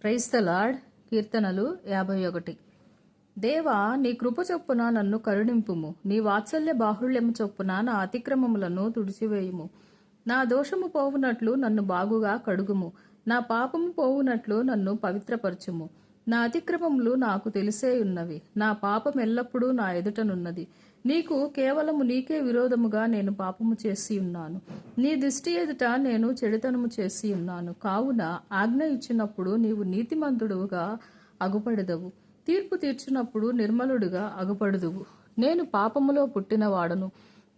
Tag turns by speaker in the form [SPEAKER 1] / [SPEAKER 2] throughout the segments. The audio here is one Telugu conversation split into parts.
[SPEAKER 1] క్రైస్తలాడ్ కీర్తనలు యాభై ఒకటి. దేవా నీ కృప చొప్పున నన్ను కరుణింపుము. నీ వాత్సల్య బాహుళ్యము చొప్పున నా అతిక్రమములను తుడిచివేయుము. నా దోషము పోవునట్లు నన్ను బాగుగా కడుగుము. నా పాపము పోవునట్లు నన్ను పవిత్రపరచుము. నా అతిక్రమములు నాకు తెలిసే ఉన్నవి. నా పాపం ఎల్లప్పుడూ నా ఎదుటనున్నది నీకు కేవలము నీకే విరోధముగా నేను పాపము చేసి ఉన్నాను. నీ దృష్టి ఎదుట నేను చెడుతనము చేసి ఉన్నాను. కావున ఆజ్ఞ ఇచ్చినప్పుడు నీవు నీతిమంతుడుగా అగుపడదవు. తీర్పు తీర్చినప్పుడు నిర్మలుడుగా అగుపడుదువు. నేను పాపములో పుట్టినవాడను.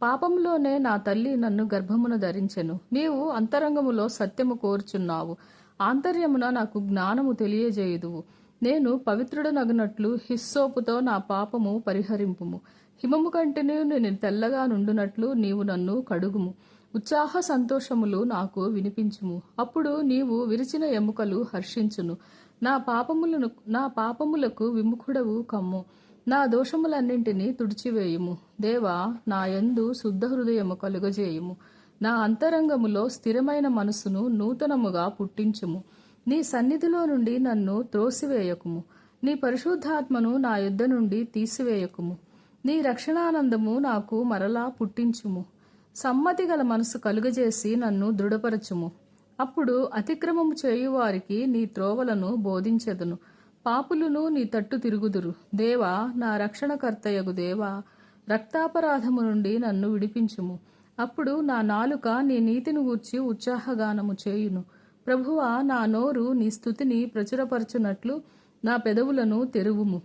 [SPEAKER 1] పాపములోనే నా తల్లి నన్ను గర్భమున ధరించెను. నీవు అంతరంగములో సత్యము కోరుచున్నావు. ఆంతర్యమున నాకు జ్ఞానము తెలియజేయుదువు. నేను పవిత్రుడనగినట్లు హిస్సోపుతో నా పాపము పరిహరింపుము. హిమము కంటేనే నేను తెల్లగా నుండునట్లు నీవు నన్ను కడుగుము. ఉత్సాహ సంతోషములు నాకు వినిపించుము. అప్పుడు నీవు విరిచిన ఎముకలు హర్షించును. నా పాపములను నా పాపములకు విముఖుడవు కమ్ము. నా దోషములన్నింటినీ తుడిచివేయుము. దేవా నా యందు శుద్ధ హృదయము కలుగజేయుము. నా అంతరంగములో స్థిరమైన మనసును నూతనముగా పుట్టించుము. నీ సన్నిధిలో నుండి నన్ను త్రోసివేయకుము. నీ పరిశుద్ధాత్మను నా యుద్ధ నుండి తీసివేయకుము. నీ రక్షణానందము నాకు మరలా పుట్టించుము. సమ్మతి గల మనసు కలుగజేసి నన్ను దృఢపరచుము. అప్పుడు అతిక్రమము చేయువారికి నీ త్రోవలను బోధించెదను. పాపులును నీ తట్టు తిరుగుదురు. దేవా నా రక్షణకర్తయగు దేవా రక్తాపరాధము నుండి నన్ను విడిపించుము. అప్పుడు నా నాలుక నీ నీతిని గూర్చి ఉత్సాహగానము చేయును. ప్రభువా నా నోరు నీ స్థుతిని ప్రచురపరచునట్లు నా పెదవులను తెరువుము.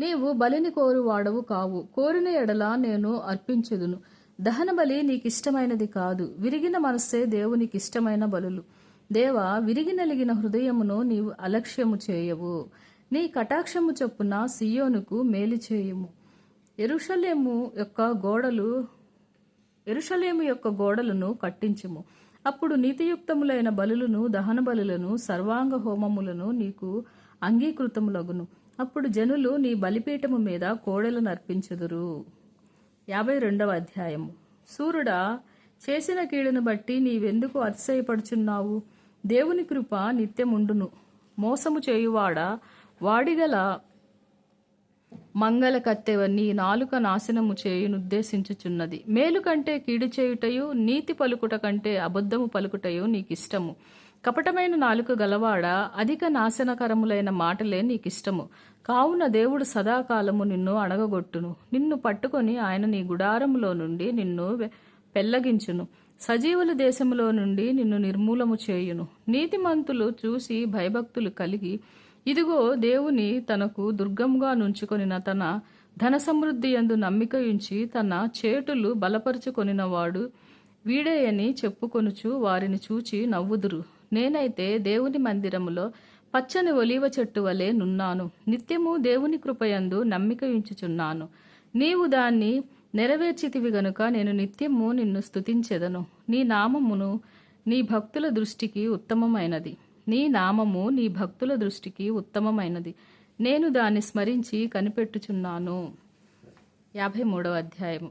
[SPEAKER 1] నీవు బలిని కోరువాడవు కావు. కోరిన ఎడల నేను అర్పించదును. దహన బలి నీకిష్టమైనది కాదు. విరిగిన మనస్సే దేవునికి ఇష్టమైన బలులు. దేవా విరిగినలిగిన హృదయమును నీవు అలక్ష్యము చేయవు. నీ కటాక్షము చొప్పున సియోనుకు మేలు చేయుము. ఎరుషలేము యొక్క గోడలు ఎరుషలేము యొక్క గోడలను కట్టించుము. అప్పుడు నీతియుక్తములైన బలులను దహన బలులను సర్వాంగ హోమములను నీకు అంగీకృతములగును. అప్పుడు జనులు నీ బలిపీఠము మీద కోడెలను అర్పించుదురు. యాభై రెండవ అధ్యాయము. సూర్యుడా చేసిన కీడును బట్టి నీవెందుకు అతిశయపడుచున్నావు? దేవుని కృప నిత్యముండును. మోసము చేయువాడ? వాడిగల మంగళ కత్తెవ నీ నాలుక నాశనము చేయునుద్దేశించుచున్నది మేలు కంటే కీడు చేయుటయు నీతి పలుకుట కంటే అబద్ధము పలుకుటయు నీకిష్టము. కపటమైన నాలుక గలవాడ? అధిక నాశనకరములైన మాటలే నీకిష్టము. కావున దేవుడు సదాకాలము నిన్ను అణగగొట్టును. నిన్ను పట్టుకొని ఆయన నీ గుడారములో నుండి నిన్ను వె- పెల్లగించును. సజీవుల దేశములో నుండి నిన్ను నిర్మూలము చేయును. నీతిమంతులు చూసి భయభక్తులు కలిగి ఇదిగో దేవుని తనకు దుర్గముగా నుంచుకొనిన తన ధన సమృద్ధి యందు నమ్మిక ఉంచి తన చేటులు బలపరుచుకొనినవాడు వీడేయని చెప్పుకొనుచు వారిని చూచి నవ్వుదురు. నేనైతే దేవుని మందిరములో పచ్చని ఒలివ చెట్టు వలె నున్నాను. నిత్యము దేవుని కృపయందు నమ్మిక ఉంచుచున్నాను. నీవు దాన్ని నెరవేర్చితివి గనుక నేను నిత్యము నిన్ను స్థుతించెదను నీ నామమును నీ భక్తుల దృష్టికి ఉత్తమమైనది. నీ నామము నీ భక్తుల దృష్టికి ఉత్తమమైనది. నేను దాన్ని స్మరించి కనిపెట్టుచున్నాను. యాభై మూడవ అధ్యాయము.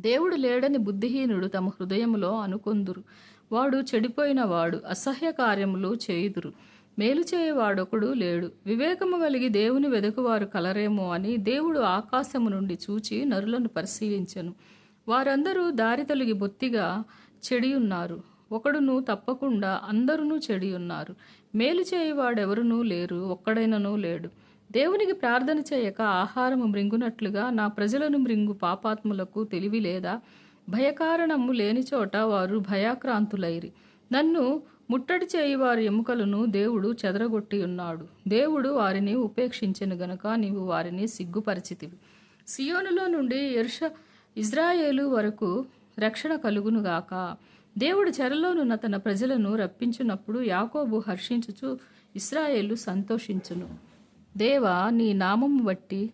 [SPEAKER 1] దేవుడు లేడని బుద్ధిహీనుడు తమ హృదయములో అనుకొందురు. వాడు చెడిపోయిన వాడు అసహ్య కార్యములు చేయుదురు. మేలు చేయవాడొకడు లేడు. వివేకము కలిగి దేవుని వెదకువారు కలరేమో అని దేవుడు ఆకాశము నుండి చూచి నరులను పరిశీలించను. వారందరూ దారి తొలగి బొత్తిగా చెడి ఉన్నారు ఒకడును తప్పకుండా అందరూ చెడి ఉన్నారు మేలు చేయువాడెవరునూ లేరు ఒక్కడైననూ లేడు. దేవునికి ప్రార్థన చేయక ఆహారము మృంగునట్లుగా నా ప్రజలను మృంగు పాపాత్ములకు తెలివి లేదా? భయకారణము లేని చోట వారు భయాక్రాంతులైరి. నన్ను ముట్టడి చేయి వారి ఎముకలను దేవుడు చెదరగొట్టి ఉన్నాడు. దేవుడు వారిని ఉపేక్షించెను గనుక నీవు వారిని సిగ్గుపరిచితివి. సియోనులో నుండి ఎర్ష ఇజ్రాయేలు వరకు రక్షణ కలుగునుగాక దేవుడు చెరలోనున్న తన ప్రజలను రప్పించున్నప్పుడు యాకోబు హర్షించుచు ఇస్రాయేలు సంతోషించును. దేవా నీ నామము బట్టి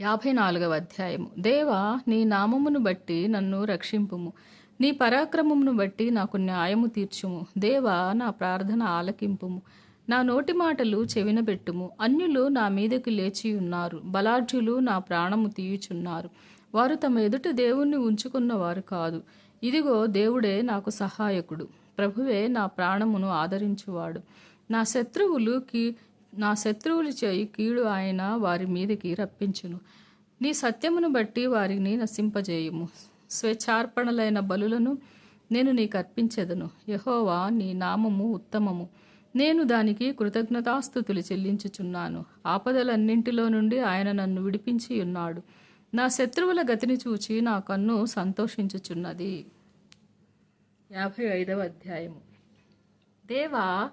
[SPEAKER 1] యాభై నాలుగవ అధ్యాయము. దేవా నీ నామమును బట్టి నన్ను రక్షింపుము. నీ పరాక్రమమును బట్టి నాకు న్యాయము తీర్చుము. దేవా నా ప్రార్థన ఆలకింపుము. నా నోటి మాటలు చెవినబెట్టుము. అన్యులు నా మీదకి లేచి ఉన్నారు. బలాఢ్యులు నా ప్రాణము తీయుచున్నారు. వారు తమ ఎదుట దేవుణ్ణి ఉంచుకున్నవారు కాదు. ఇదిగో దేవుడే నాకు సహాయకుడు. ప్రభువే నా ప్రాణమును ఆదరించువాడు. నా శత్రువులు కీ నా శత్రువులు చేయి కీడు ఆయన వారి మీదకి రప్పించును. నీ సత్యమును బట్టి వారిని నశింపజేయుము. స్వేచ్ఛార్పణలైన బలులను నేను నీకు అర్పించెదను యహోవా నీ నామము ఉత్తమము. నేను దానికి కృతజ్ఞతాస్థుతులు చెల్లించుచున్నాను. ఆపదలన్నింటిలో నుండి ఆయన నన్ను విడిపించి ఉన్నాడు. నా శత్రువుల గతిని చూచి నా కన్ను సంతోషించుచున్నది. యాభై ఐదవ అధ్యాయము. దేవా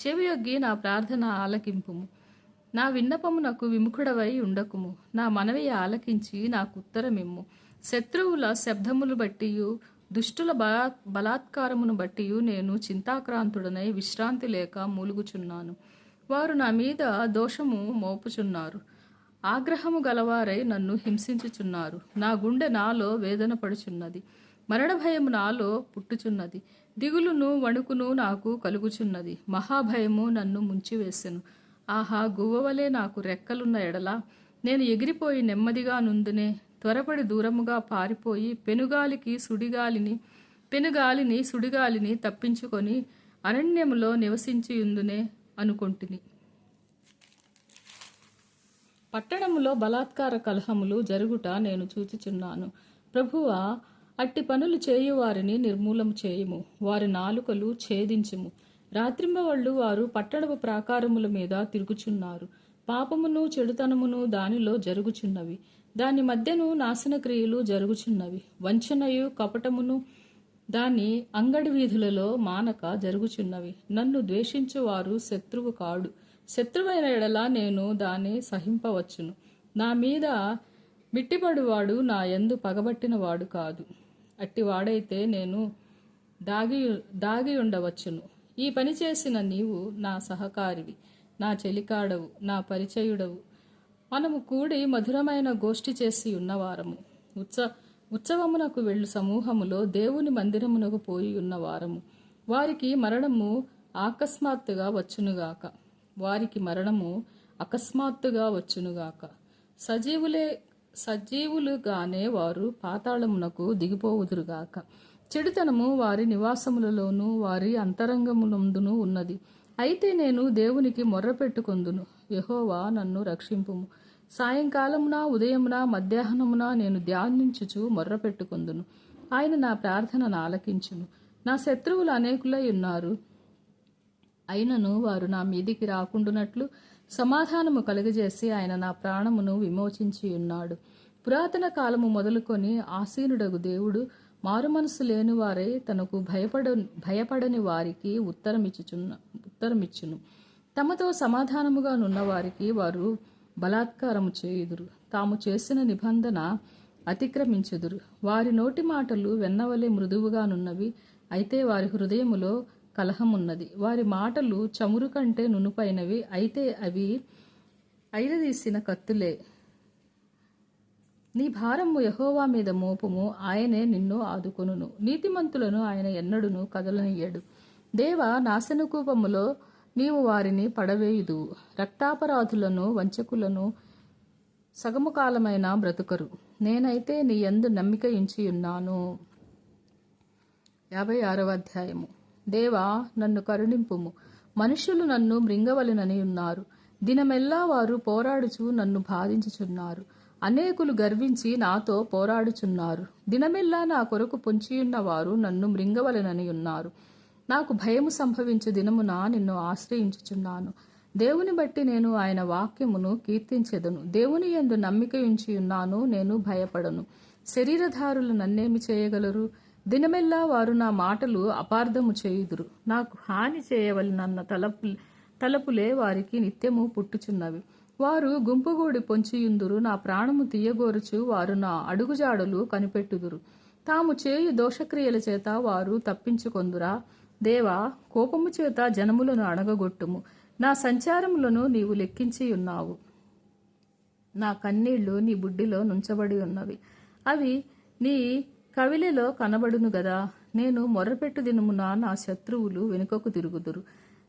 [SPEAKER 1] చెవియొగ్గి నా ప్రార్థన ఆలకింపుము. నా విన్నపమునకు విముఖుడవై ఉండకుము. నా మనవి ఆలకించి నాకు ఉత్తరమిమ్ము. శత్రువుల శబ్దములు బట్టి దుష్టుల బలా బలాత్కారమును బట్టి నేను చింతాక్రాంతుడనై విశ్రాంతి లేక మూలుగుచున్నాను. వారు నా మీద దోషము మోపుచున్నారు. ఆగ్రహము గలవారై నన్ను హింసించుచున్నారు. నా గుండె నాలో వేదన పడుచున్నది. మరణ భయము నాలో పుట్టుచున్నది. దిగులును వణుకును నాకు కలుగుచున్నది. మహాభయము నన్ను ముంచివేసెను. ఆహా గువ్వవలే నాకు రెక్కలున్న ఎడల. నేను ఎగిరిపోయి నెమ్మదిగా నుందునే త్వరపడి దూరముగా పారిపోయి పెనుగాలికి సుడిగాలిని పెనుగాలిని సుడిగాలిని తప్పించుకొని అరణ్యములో నివసించియుందునే అనుకొంటిని. పట్టణములో బలాత్కార కలహములు జరుగుట నేను చూచుచున్నాను. ప్రభువా అట్టి పనులు చేయువారిని నిర్మూలము చేయుము వారి నాలుకలు ఛేదించుము. రాత్రింబవళ్ళు వారు పట్టణపు ప్రాకారముల మీద తిరుగుచున్నారు. పాపమును చెడుతనమును దానిలో జరుగుచున్నవి. దాని మధ్యను నాశన క్రియలు జరుగుచున్నవి. వంచనయు కపటమును దాని అంగడి వీధులలో మానక జరుగుచున్నవి. నన్ను ద్వేషించువారు శత్రువు కాడు. శత్రువైన ఎడల నేను దాన్ని సహింపవచ్చును. నా మీద మిట్టిపడువాడు నా ఎందు పగబట్టినవాడు కాదు. అట్టివాడైతే నేను దాగి దాగి ఉండవచ్చును. ఈ పని చేసిన నీవు నా సహకారివి నా చెలికాడవు నా పరిచయుడవు. మనము కూడి మధురమైన గోష్ఠి చేసి ఉన్నవారము. ఉత్స ఉత్సవమునకు వెళ్ళు సమూహములో దేవుని మందిరమునకు పోయి ఉన్నవారము. వారికి మరణము అకస్మాత్తుగా వచ్చునుగాక. వారికి మరణము అకస్మాత్తుగా వచ్చునుగాక. సజీవులే సజీవులుగానే వారు పాతాళమునకు దిగిపోవుదురుగాక. చెడుతనము వారి నివాసములలోనూ వారి అంతరంగములందును ఉన్నది. అయితే నేను దేవునికి మొర్రపెట్టుకొందును. యహోవా నన్ను రక్షింపుము. సాయంకాలమున ఉదయమున మధ్యాహ్నమున నేను ధ్యానించుచు మొర్రపెట్టుకొందును. ఆయన నా ప్రార్థనను ఆలకించును నా శత్రువులు అనేకులై ఉన్నారు. అయినను వారు నా మీదికి రాకుండునట్లు సమాధానము కలుగజేసి ఆయన నా ప్రాణమును విమోచించి ఉన్నాడు. పురాతన కాలము మొదలుకొని ఆసీనుడగు దేవుడు మారుమనసు లేని వారే తనకు భయపడ భయపడని వారికి ఉత్తరమిచ్చుచున్న ఉత్తరమిచ్చును. తమతో సమాధానముగా నున్న వారికి వారు బలాత్కారము చేయుదురు. తాము చేసిన నిబంధన అతిక్రమించుదురు. వారి నోటి మాటలు వెన్నవలే మృదువుగానున్నవి అయితే వారి హృదయములో కలహమున్నది. వారి మాటలు చమురు కంటే నునుపైనవి అయితే అవి ఐరదీసిన కత్తులే. నీ భారము యహోవా మీద మోపము ఆయనే నిన్ను ఆదుకొనును. నీతిమంతులను ఆయన ఎన్నడును కదలనియ్యడు. దేవ నాశనకూపములో నీవు వారిని పడవేయుదు రక్తాపరాధులను వంచకులను సగము కాలమైన బ్రతుకరు. నేనైతే నీ ఎందు నమ్మిక ఉంచి ఉన్నాను యాభై ఆరవ అధ్యాయము. దేవా నన్ను కరుణింపుము. మనుషులు నన్ను మృంగవలెనని ఉన్నారు. దినమెల్లా వారు పోరాడుచు నన్ను బాధించుచున్నారు. అనేకులు గర్వించి నాతో పోరాడుచున్నారు. దినమెల్లా నా కొరకు పొంచియున్న వారు నన్ను మృంగవలెనని ఉన్నారు. నాకు భయము సంభవించు దినమున నిన్ను ఆశ్రయించుచున్నాను. దేవుని బట్టి నేను ఆయన వాక్యమును కీర్తించెదను. దేవుని ఎందు నమ్మిక ఉంచి ఉన్నాను నేను భయపడను. శరీరధారులు నన్నేమి చేయగలరు? దినమెల్లా వారు నా మాటలు అపార్థము చేయుదురు. నాకు హాని చేయవలనన్న తలపు తలపులే వారికి నిత్యము పుట్టుచున్నవి. వారు గుంపుగూడి పొంచియుందురు. నా ప్రాణము తీయగోరుచు వారు నా అడుగుజాడలు కనిపెట్టుదురు. తాము చేయు దోషక్రియల చేత వారు తప్పించుకొందురా. దేవా కోపము చేత జనములను అణగగొట్టుము. నా సంచారములను నీవు లెక్కించి ఉన్నావు నా కన్నీళ్ళు నీ బుడ్డిలో నుంచబడి ఉన్నవి. అవి నీ కవిలిలో కనబడును గదా నేను మొర్రపెట్టు దినమున నా శత్రువులు వెనుకకు తిరుగుదురు.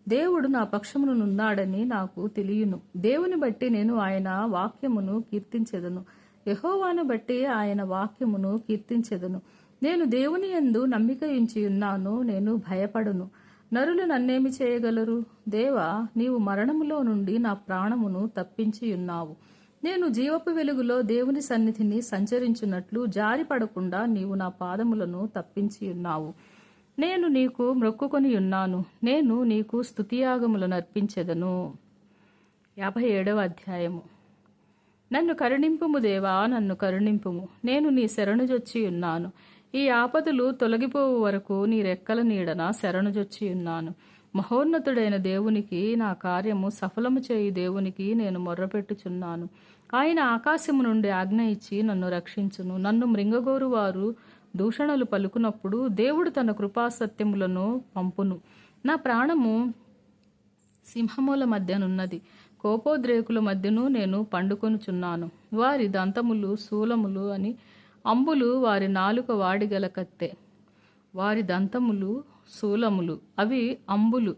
[SPEAKER 1] దేవుడు నా పక్షమునున్నాడని నాకు తెలియను. దేవుని బట్టి నేను ఆయన వాక్యమును కీర్తించెదను. యహోవాను బట్టి ఆయన వాక్యమును కీర్తించెదను. నేను దేవుని యందు నమ్మిక ఉంచి ఉన్నాను నేను భయపడును. నరులు నన్నేమి చేయగలరు? దేవా నీవు మరణములో నుండి నా ప్రాణమును తప్పించి ఉన్నావు. నేను జీవపు వెలుగులో దేవుని సన్నిధిని సంచరించున్నట్లు జారి పడకుండా నీవు నా పాదములను తప్పించి ఉన్నావు. నేను నీకు మ్రొక్కుకొని ఉన్నాను. నేను నీకు స్తుతియాగములను అర్పించెదను. యాభై ఏడవ అధ్యాయము. నన్ను కరుణింపుము దేవా నన్ను కరుణింపుము. నేను నీ శరణుజొచ్చి ఉన్నాను. ఈ ఆపదలు తొలగిపోవు వరకు నీ రెక్కల నీడన శరణుజొచ్చి ఉన్నాను. మహోన్నతుడైన దేవునికి నా కార్యము సఫలము చేయి దేవునికి నేను మొర్రపెట్టుచున్నాను. ఆయన ఆకాశము నుండి ఆజ్ఞ ఇచ్చి నన్ను రక్షించును. నన్ను మృంగగోరు వారు దూషణలు పలుకునప్పుడు దేవుడు తన కృపాసత్యములను పంపును. నా ప్రాణము సింహముల మధ్యనున్నది. కోపోద్రేకుల మధ్యను నేను పండుకొనుచున్నాను. వారి దంతములు శూలములు అని అంబులు వారి నాలుక వాడిగల కత్తె. వారి దంతములు శూలములు. అవి అంబులు.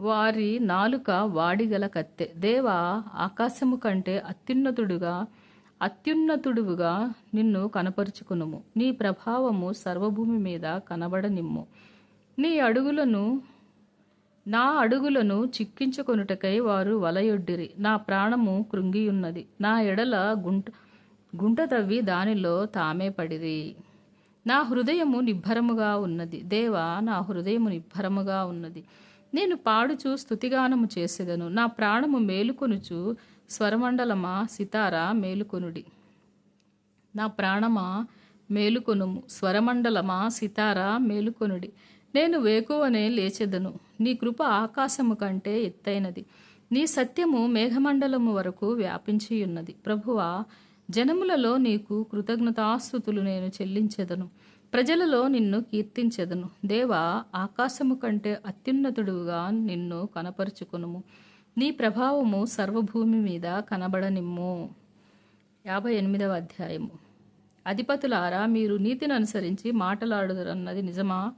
[SPEAKER 1] వారి నాలుక వాడిగల కత్తె. దేవా ఆకాశము కంటే అత్యున్నతుడుగా అత్యున్నతుడుగా నిన్ను కనపరుచుకునుము. నీ ప్రభావము సర్వభూమి మీద కనబడనిమ్ము. నీ అడుగులను నా అడుగులను చిక్కించుకొనుటకై వారు వలయొడ్డిరి. నా ప్రాణము కృంగియున్నది. నా ఎడల గుంట గుంట తవ్వి దానిలో తామే పడిరి. నా హృదయము నిబ్బరముగా ఉన్నది. దేవా నా హృదయము నిబ్బరముగా ఉన్నది. నేను పాడుచు స్థుతిగానము చేసేదను. నా ప్రాణము మేలుకొనుచు స్వరమండలమా సితారా మేలుకొనుడి. నా ప్రాణమా మేలుకొనుము. స్వరమండలమా సితారా మేలుకొనుడి. నేను వేకువనే లేచెదను. నీ కృప ఆకాశము కంటే ఎత్తైనది. నీ సత్యము మేఘమండలము వరకు వ్యాపించి ఉన్నది ప్రభువా జనములలో నీకు కృతజ్ఞతాస్థుతులు నేను చెల్లించెదను. ప్రజలలో నిన్ను కీర్తించెదను. దేవా ఆకాశము కంటే అత్యున్నతుడుగా నిన్ను కనపరుచుకునుము. నీ ప్రభావము సర్వభూమి మీద కనబడనిమ్ము. యాభై ఎనిమిదవ అధ్యాయము. అధిపతులారా మీరు నీతిని అనుసరించి మాటలాడుదరన్నది నిజమా?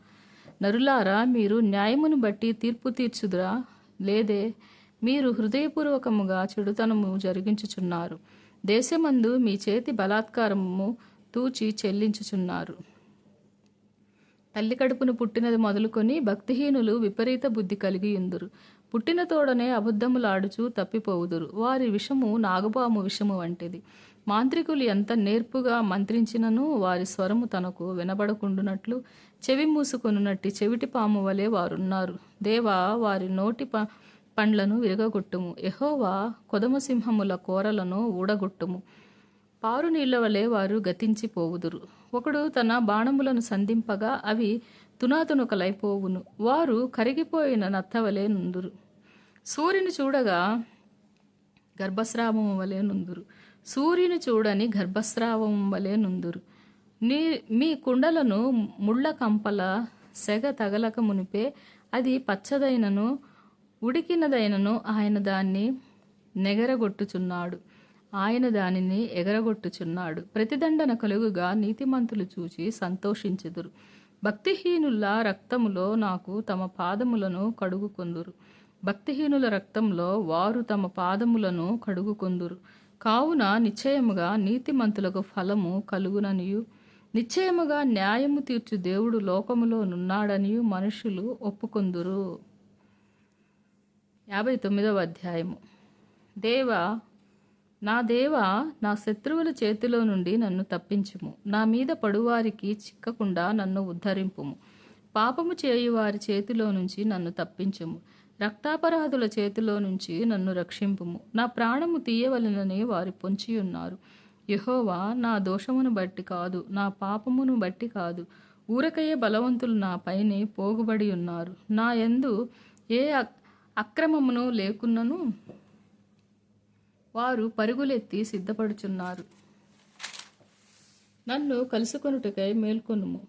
[SPEAKER 1] నరులారా మీరు న్యాయమును బట్టి తీర్పు తీర్చుదురా? లేదే మీరు హృదయపూర్వకముగా చెడుతనము జరిగించుచున్నారు. దేశమందు మీ చేతి బలాత్కారము తూచి చెల్లించుచున్నారు. తల్లి కడుపును పుట్టినది మొదలుకొని భక్తిహీనులు విపరీత బుద్ధి కలిగి ఉందురు పుట్టిన తోడనే అబద్ధములాడుచు తప్పిపోవుదురు. వారి విషము నాగపాము విషము వంటిది. మాంత్రికులు ఎంత నేర్పుగా మంత్రించినను వారి స్వరము తనకు వినబడకుండునట్లు చెవి మూసుకొనున్నట్టి చెవిటి పాము వలె వారున్నారు. దేవా వారి నోటి ప పండ్లను విరగగొట్టుము. ఎహోవా కొదమసింహముల కోరలను ఊడగొట్టుము. పారు నీళ్ళ వలె వారు గతించిపోవుదురు. ఒకడు తన బాణములను సంధింపగా అవి తునాతునకలైపోవును వారు కరిగిపోయిన నత్తవలే నుందురు. సూర్యుని చూడగా గర్భస్రావము వలె నుందురు. సూర్యుని చూడని గర్భస్రావం వలె నుందురు. నీ మీ కుండలను ముళ్ళ కంపల సెగ తగలక మునిపే అది పచ్చదైనను ఉడికినదైనను ఆయన దాన్ని నెగరగొట్టుచున్నాడు. ఆయన దానిని ఎగరగొట్టుచున్నాడు. ప్రతిదండన కలుగుగా నీతిమంతులు చూచి సంతోషించుదురు. భక్తిహీనుల రక్తములో నాకు తమ పాదములను కడుగుకొందురు. భక్తిహీనుల రక్తంలో వారు తమ పాదములను కడుగుకొందురు. కావున నిశ్చయముగా నీతిమంతులకు ఫలము కలుగుననియు. నిశ్చయముగా న్యాయము తీర్చు దేవుడు లోకములో నున్నాడనియు మనుషులు ఒప్పుకొందురు. యాభై తొమ్మిదవ అధ్యాయము. దేవా నా దేవా నా శత్రువుల చేతిలో నుండి నన్ను తప్పించుము. నా మీద పడువారికి చిక్కకుండా నన్ను ఉద్ధరింపుము. పాపము చేయువారి చేతిలో నుంచి నన్ను తప్పించుము. రక్తాపరాధుల చేతిలో నుంచి నన్ను రక్షింపుము. నా ప్రాణము తీయవలనని వారు పొంచి ఉన్నారు యహోవా నా దోషమును బట్టి కాదు నా పాపమును బట్టి కాదు. ఊరకయ్యే బలవంతులు నా పైనే పోగుబడి ఉన్నారు. నా ఎందు ఏ అక్రమమును లేకున్నను వారు పరుగులెత్తి సిద్ధపడుచున్నారు. నన్ను కలుసుకొనుటకై మేల్కొనుము.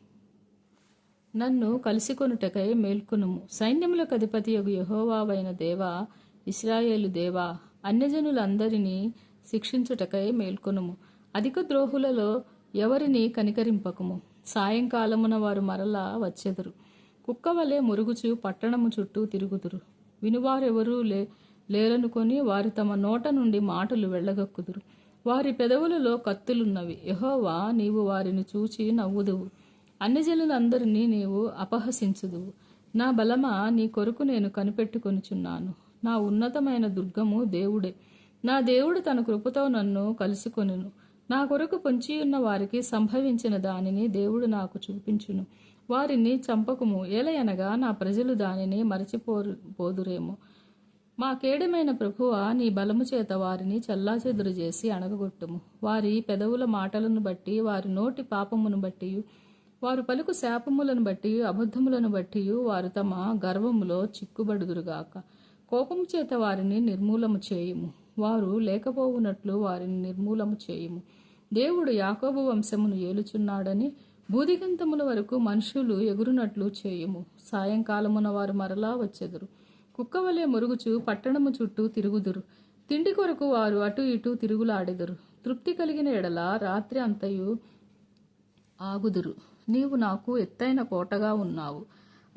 [SPEAKER 1] నన్ను కలిసికొనుటకై మేల్కొనుము. సైన్యములకు అధిపతి యొక్క యహోవావైన దేవా ఇస్రాయేలు దేవా అన్యజనులందరినీ శిక్షించుటకై మేల్కొనుము. అధిక ద్రోహులలో ఎవరిని కనికరింపకము? సాయంకాలమున వారు మరలా వచ్చెదరు. కుక్కవలే మురుగుచు పట్టణము చుట్టూ తిరుగుదురు. వినువారెవరూ లే లేరనుకొని వారి తమ నోట నుండి మాటలు వెళ్ళగక్కుదురు. వారి పెదవులలో కత్తులున్నవి. యహోవా నీవు వారిని చూచి నవ్వుదువు. అన్యజనులందరినీ నీవు అపహసించుదువు. నా బలమా నీ కొరకు నేను కనిపెట్టుకొనుచున్నాను. నా ఉన్నతమైన దుర్గము దేవుడే. నా దేవుడు తన కృపతో నన్ను కలుసుకొనును. నా కొరకు పొంచియున్న వారికి సంభవించిన దానిని దేవుడు నాకు చూపించును. వారిని చంపకుము. ఏలయనగా నా ప్రజలు దానిని మరచిపోరు పోదురేమో. మా కేడమైన ప్రభువ నీ బలము చేత వారిని చల్లాచెదురు చేసి అణగగొట్టుము. వారి పెదవుల మాటలను బట్టి వారి నోటి పాపమును బట్టి వారు పలుకు శాపములను బట్టి అబద్ధములను బట్టి వారు తమ గర్వములో చిక్కుబడుదురుగాక. కోపము చేత వారిని నిర్మూలము చేయుము. వారు లేకపోవునట్లు వారిని నిర్మూలము చేయుము. దేవుడు యాకోబు వంశమును ఏలుచున్నాడని బూదిగంతముల వరకు మనుషులు ఎగురునట్లు చేయుము. సాయంకాలమున వారు మరలా వచ్చెదరు. కుక్కవలే మురుగుచు పట్టణము చుట్టూ తిరుగుదురు. తిండి కొరకు వారు అటు ఇటు తిరుగులాడెదరు. తృప్తి కలిగిన ఎడల రాత్రి అంతయు ఆగుదురు. నీవు నాకు ఎత్తైన కోటగా ఉన్నావు.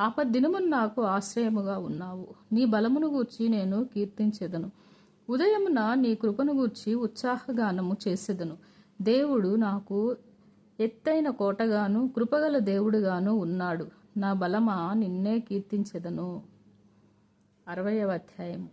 [SPEAKER 1] ఆపద్దినమున నాకు ఆశ్రయముగా ఉన్నావు. నీ బలమును గూర్చి నేను కీర్తించెదను. ఉదయమున నీ కృపను గూర్చి ఉత్సాహగానము చేసెదను. దేవుడు నాకు ఎత్తైన కోటగాను కృపగల దేవుడుగాను ఉన్నాడు. నా బలమా నిన్నే కీర్తించెదను. అరవయవ అధ్యాయము.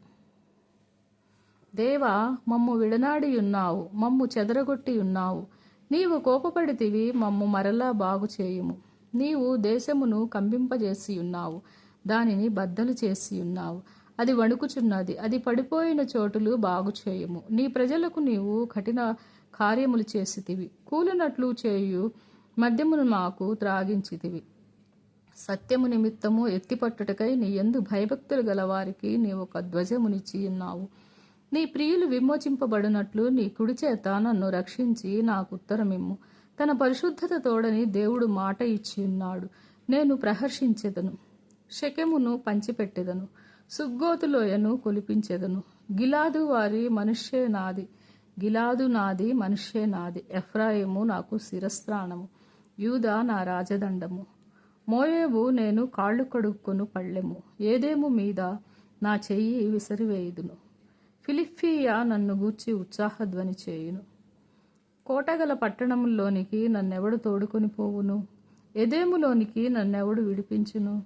[SPEAKER 1] దేవా మమ్ము విడనాడి ఉన్నావు మమ్ము చెదరగొట్టి ఉన్నావు నీవు కోపపడితివి మమ్ము మరలా బాగు చేయుము నీవు దేశమును కంపింపజేసి ఉన్నావు దానిని బద్దలు చేసి ఉన్నావు అది వణుకుచున్నది అది పడిపోయిన చోటులు బాగు చేయుము నీ ప్రజలకు నీవు కఠిన కార్యములు చేసితివి. కూలినట్లు చేయు మద్యమును మాకు త్రాగించితివి. సత్యము నిమిత్తము ఎత్తిపట్టుటకై నీ ఎందు భయభక్తులు గలవారికి నీ ఒక ధ్వజమునిచ్చి ఉన్నావు నీ ప్రియులు విమోచింపబడినట్లు నీ కుడి చేత నన్ను రక్షించి నాకు ఉత్తరమిమ్ము. తన పరిశుద్ధత తోడని దేవుడు మాట ఇచ్చి ఉన్నాడు నేను ప్రహర్షించెదను. శకెమును పంచిపెట్టెదను. సుగ్గోతులోయను కొలిపించెదను. గిలాదు వారి మనుష్యే నాది. గిలాదు నాది మనుష్యే నాది. ఎఫ్రాయిము నాకు శిరస్త్రాణము. యూదా నా రాజదండము. మోయేబు నేను కాళ్ళు కడుక్కొను పళ్ళెము. ఏదేము మీద నా చెయ్యి విసిరివేయుదును. ఫిలిఫియా నన్ను గూర్చి ఉత్సాహధ్వని చేయును. కోటగల పట్టణంలోనికి నన్నెవడు తోడుకొని పోవును? ఎదేములోనికి నన్నెవడు విడిపించును?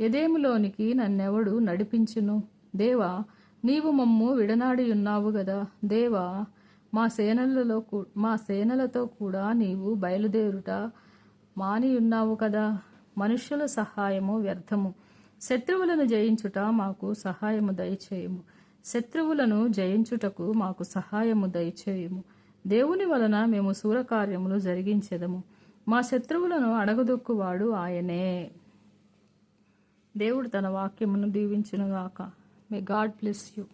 [SPEAKER 1] ఎదేములోనికి నన్నెవడు నడిపించును? దేవా నీవు మమ్ము విడనాడి ఉన్నావు గదా. దేవా మా సేనలలో మా సేనలతో కూడా నీవు బయలుదేరుట మాని ఉన్నావు కదా. మనుష్యుల సహాయము వ్యర్థము. శత్రువులను జయించుట మాకు సహాయము దయచేయము. శత్రువులను జయించుటకు మాకు సహాయము దయచేయము. దేవుని వలన మేము సూరకార్యములు జరిగించెదము. మా శత్రువులను అడగదొక్కువాడు ఆయనే. దేవుడు తన వాక్యమును దీవించునుగాక. May God bless you